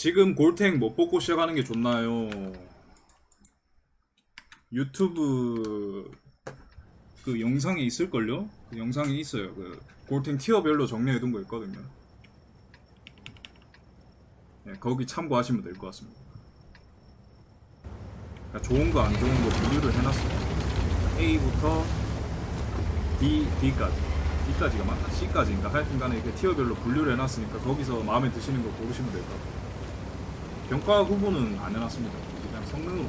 지금 골탱 못 뽑고 시작하는 게 좋나요? 유튜브 그 영상이 있을걸요? 그 영상이 있어요. 그 골탱 티어별로 정리해둔 거 있거든요. 네, 거기 참고하시면 될 것 같습니다. 그러니까 좋은 거 안 좋은 거 분류를 해놨어요. A부터 D, D까지. D까지가 맞나? C까지인가? 하여튼간에 이렇게 티어별로 분류를 해놨으니까 거기서 마음에 드시는 거 고르시면 될 것 같아요. 병가 후보는 안 해놨습니다. 그냥 성능으로.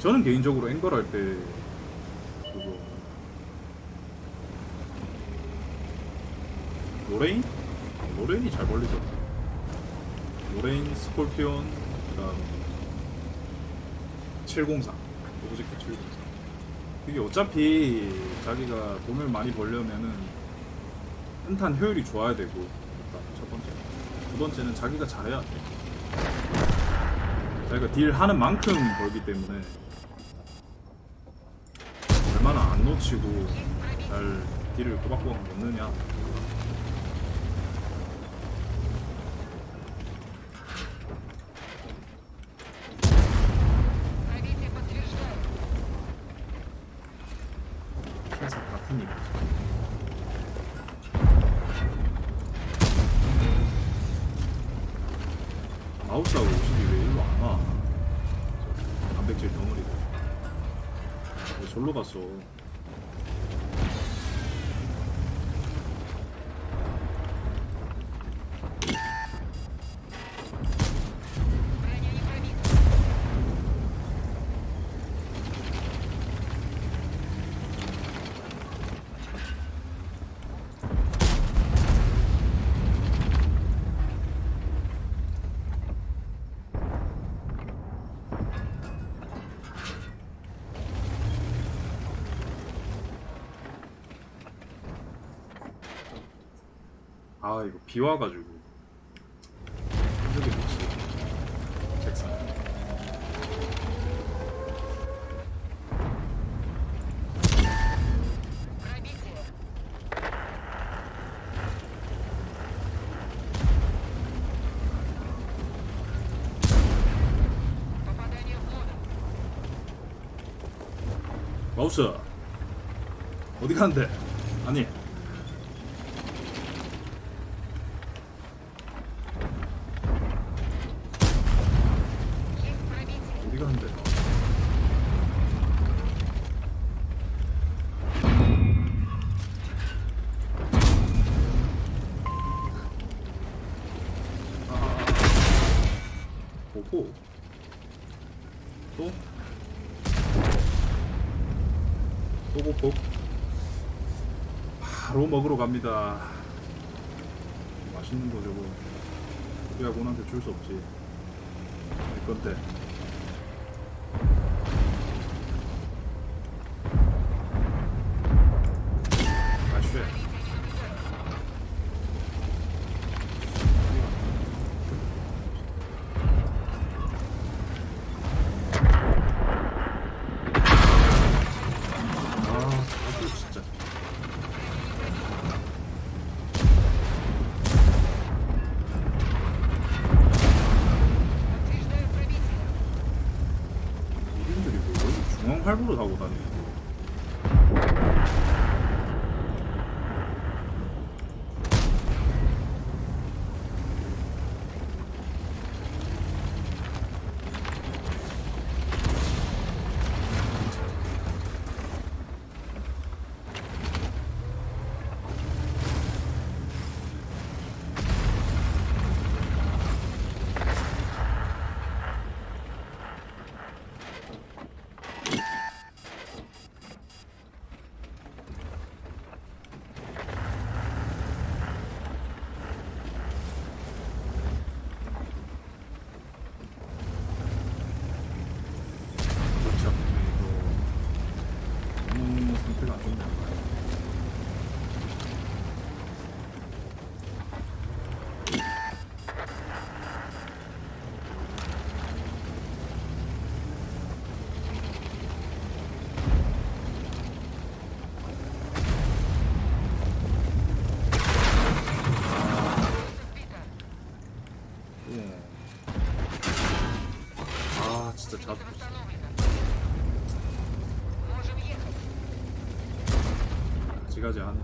저는 개인적으로 앵걸 할 때 그거 로레인? 로레인이 잘 걸리죠. 로레인, 스콜피온, 그다음 703 오브젝트 703 이게 어차피 자기가 돈을 많이 벌려면은 한탄 효율이 좋아야 되고 일단 첫 번째. 두 번째는 자기가 잘해야 돼. 자기가 딜 하는 만큼 벌기 때문에 얼마나 안 놓치고 잘 딜을 꼬박꼬박 넣느냐 일 마우스하고 50이 왜 일로 안 와? 저 단백질 덩어리가 왜 절로 갔어? 아 이거 비 와가지고. 흔적이 못쓰 책상. 마우스. 어디 갔는데? 아니. 어디 가는데? 오호 또? 또 보폭 바로 먹으러 갑니다. 맛있는 거 저거. 우리가 군한테 줄 수 없지. 내 건데 8부로 타고 다니네 하네 진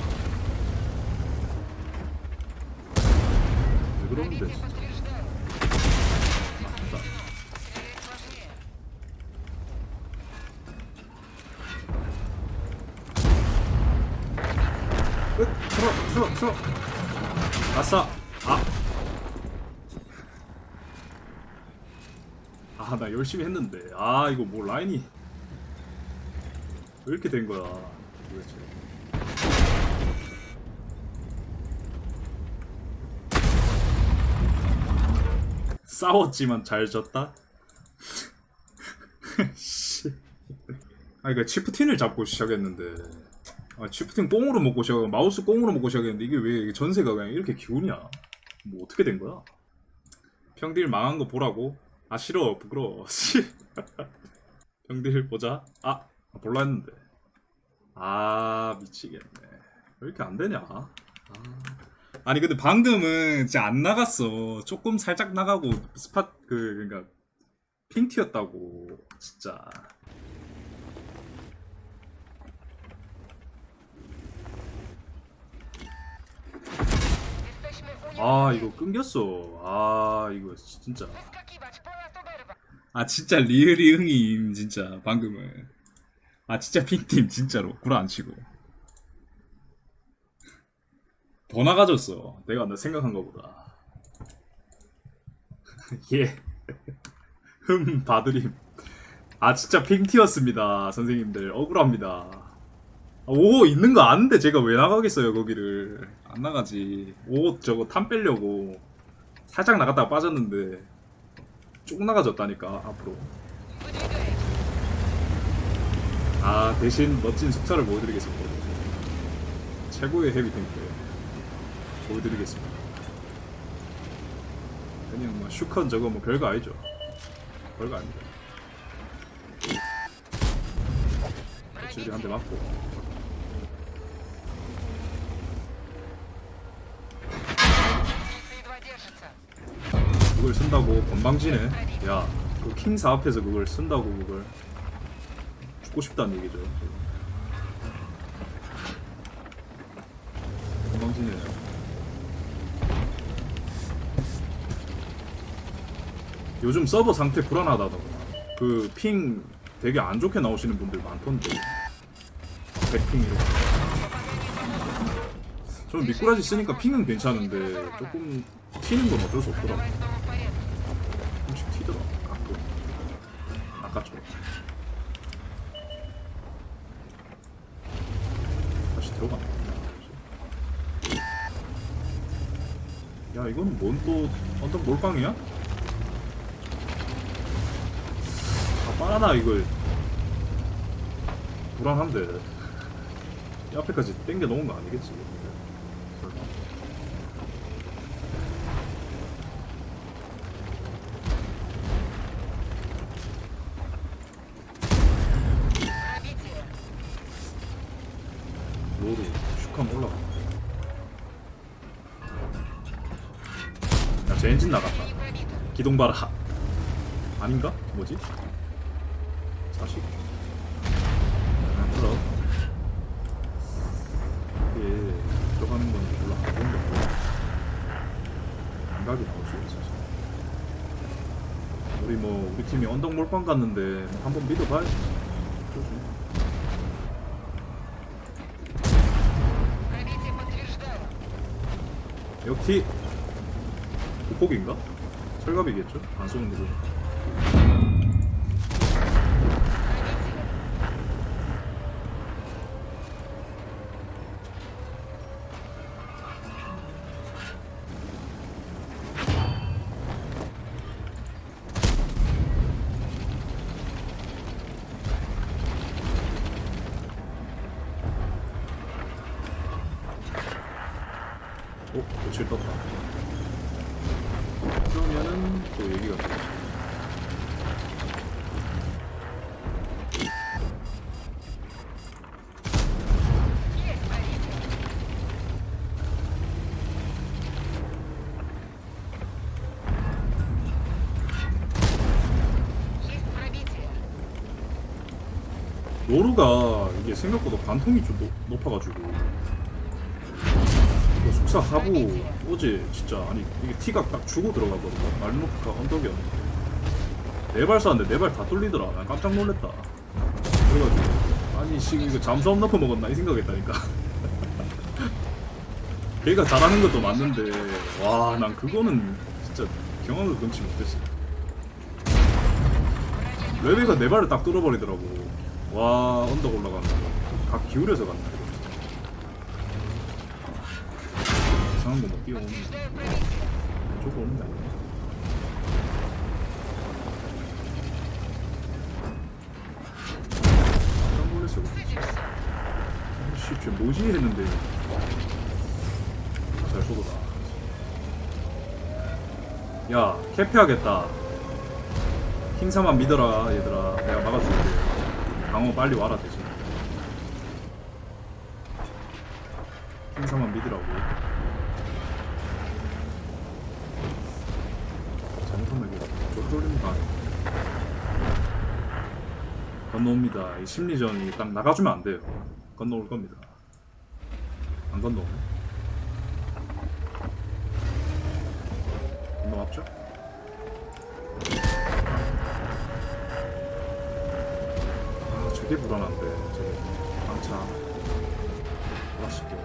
좋은데 진짜. 맞다. 으, 들어, 들어, 들어. 아싸. 아. 아, 나 열심히 했는데. 아, 이거 뭐 라인이 왜 이렇게 된 거야? 도대체. 싸웠지만 잘 졌다? 씨. 아, 그니까 치프틴을 잡고 시작했는데. 아, 치프팅 꽁으로 먹고 시작, 마우스 꽁으로 먹고 시작했는데 이게 왜 전세가 그냥 이렇게 기우냐? 뭐 어떻게 된 거야? 평딜 망한 거 보라고? 아 싫어 부끄러워. 씨. 평딜 보자. 아 볼라 했는데. 아 미치겠네. 왜 이렇게 안 되냐? 아. 아니 근데 방금은 진짜 안 나갔어. 조금 살짝 나가고 스팟 그 그러니까 핑 튀었다고 진짜. 아. 이거 끊겼어. 아 이거 진짜. 아 진짜 리을이 응임 진짜 방금은. 아 진짜 핑팀 진짜로 구라 안 치고. 더 나가졌어. 내가 나 생각한 거보다. 예. 흠, 바드림. 아, 진짜 핑티였습니다. 선생님들. 억울합니다. 아, 오, 있는 거 아는데 제가 왜 나가겠어요, 거기를. 안 나가지. 오, 저거 탐 빼려고. 살짝 나갔다가 빠졌는데. 조금 나가졌다니까, 앞으로. 아, 대신 멋진 숙사를 보여드리겠습니다. 최고의 헤비 탱크. 보여드리겠습니다. 그냥 뭐 슈컨 저거 뭐 별거 아니죠. 별거 아닙니다. 저리 한대 맞고. 그걸 쓴다고 건방지네. 야, 그 킹사 앞에서 그걸 쓴다고 그걸 죽고 싶다는 얘기죠. 건방지네. 요즘 서버 상태 불안하다더라. 그 핑 되게 안 좋게 나오시는 분들 많던데. 백핑 이렇게 저는 미꾸라지 쓰니까 핑은 괜찮은데 조금 튀는 건 어쩔 수 없더라고. 조금씩 튀더라? 가끔 아까처럼 다시 들어가네 야 이건 뭔 또 어떤 몰빵이야? 빨아나 이걸 불안한데 이 앞에까지 땡겨 놓은 거 아니겠지? 설마. 로드 슉한 올라가. 야제 엔진 나갔다. 기동 봐라. 아닌가? 뭐지? 다시 네, 플러 이게 들어가는 건 별로 안 좋은 것 같고 감각이 나올 수 있어서 우리 뭐 우리 팀이 언덕 몰빵 갔는데 뭐 한번 믿어봐야지 조심 역시 보폭인가? 철갑이겠죠? 안 쏘는 거죠. 어, 오, 고칠 떴다. 그러면은 또 얘기가 되지. 노루가 이게 생각보다 관통이 좀 높, 아가지고 하부 어제 진짜. 아니 이게 티가 딱 주고 들어가거든요. 말루크가 언덕이었는데. 네발 쐈는데 네 발 다 뚫리더라. 난 깜짝 놀랐다. 그래가지고 아니 씨 이거 잠수함 넣어 먹었나? 이 생각했다니까. 걔가 잘하는 것도 맞는데 와 난 그거는 진짜 경험을 금치 못했어. 레베가 네 발을 딱 뚫어버리더라고. 와 언덕 올라가는 거각 기울여서 간다 이상한 거막 뛰어오는 저거 오는 거 아니야? 깜짝 놀랐어 아씨 쟤 뭐지? 했는데. 잘 쏘더라. 야 캐피하겠다. 흰사만 믿어라 얘들아. 내가 막아줄게. 강호 빨리 와라 대신. 흰사만 믿으라고. 잠깐만 이거 쫄쫄리는 거 건너옵니다. 이 심리전이 딱 나가주면 안 돼요. 건너올 겁니다. 안 건너오네. 건너왔죠? 아, 되게 불안한데. 저기, 방차. 플라스틱.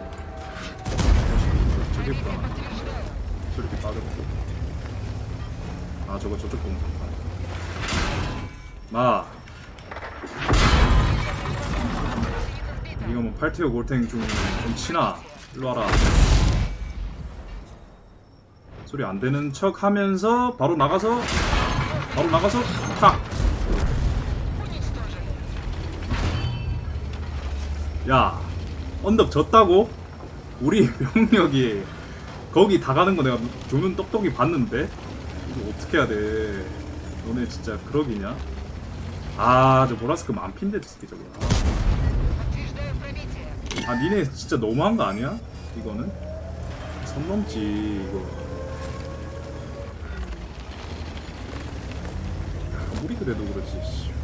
되게 불안한데. 저렇게 빠졌고. 아 저거 저쪽 공간다 마. 이거 뭐 팔티오 골탱 좀, 좀 치나? 일로 와라. 소리 안 되는 척 하면서 바로 나가서 바로 나가서 탁! 야, 언덕 졌다고? 우리 병력이 거기 다 가는 거 내가 조는 똑똑히 봤는데? 이거 어떻게 해야 돼 너네 진짜 그러기냐? 아저 보라스크 만핀데 저 새끼 저거 아 니네 진짜 너무한 거 아니야? 이거는? 선 넘지 이거 아, 우리 그래도 그렇지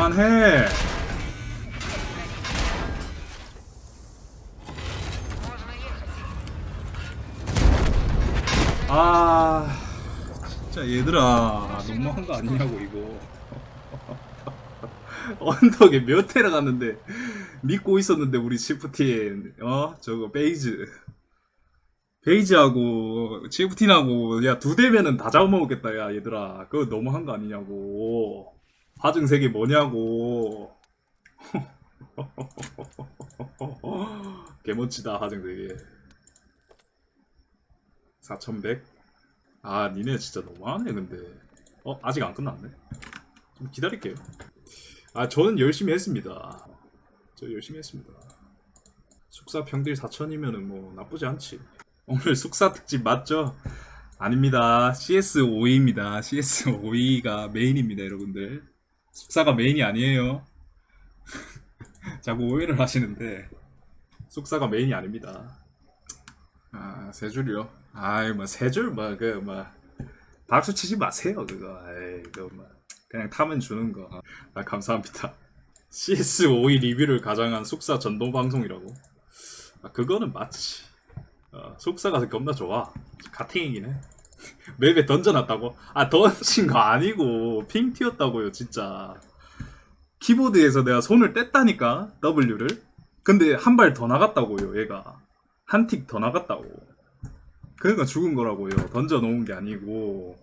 그만해. 아 진짜 얘들아 너무한 거 아니냐고 이거. 언덕에 몇 회나 갔는데 믿고 있었는데 우리 치프틴. 어? 저거 베이즈. 베이지하고 치프틴하고 야 두 대면은 다 잡아먹겠다 야 얘들아. 그거 너무한 거 아니냐고. 하증 색이 뭐냐고. 개멋지다 하증 색이. 4100? 아 니네 진짜 너무하네 근데. 어? 아직 안 끝났네. 좀 기다릴게요. 아 저는 열심히 했습니다. 저 열심히 했습니다. 숙사 평딜 4000이면은 뭐 나쁘지 않지. 오늘 숙사 특집 맞죠? 아닙니다. CS5E입니다. CS5E가 메인입니다 여러분들 숙사가 메인이 아니에요 자꾸 오해를 하시는데 숙사가 메인이 아닙니다 아, 세 줄이요? 아이, 뭐, 세 줄, 뭐, 그, 뭐, 박수 치지 마세요 그거. 에이, 그거 뭐 그냥 타면 주는 거. 아 감사합니다. CS52 리뷰를 가장한 숙사 전동 방송이라고. 아 그거는 맞지. 어, 숙사가 겁나 좋아. 가팅이긴 해. 맵에 던져놨다고? 아 던진 거 아니고 핑 튀었다고요 진짜. 키보드에서 내가 손을 뗐다니까 W를. 근데 한 발 더 나갔다고요 얘가. 한 틱 더 나갔다고. 그러니까 죽은 거라고요. 던져 놓은 게 아니고.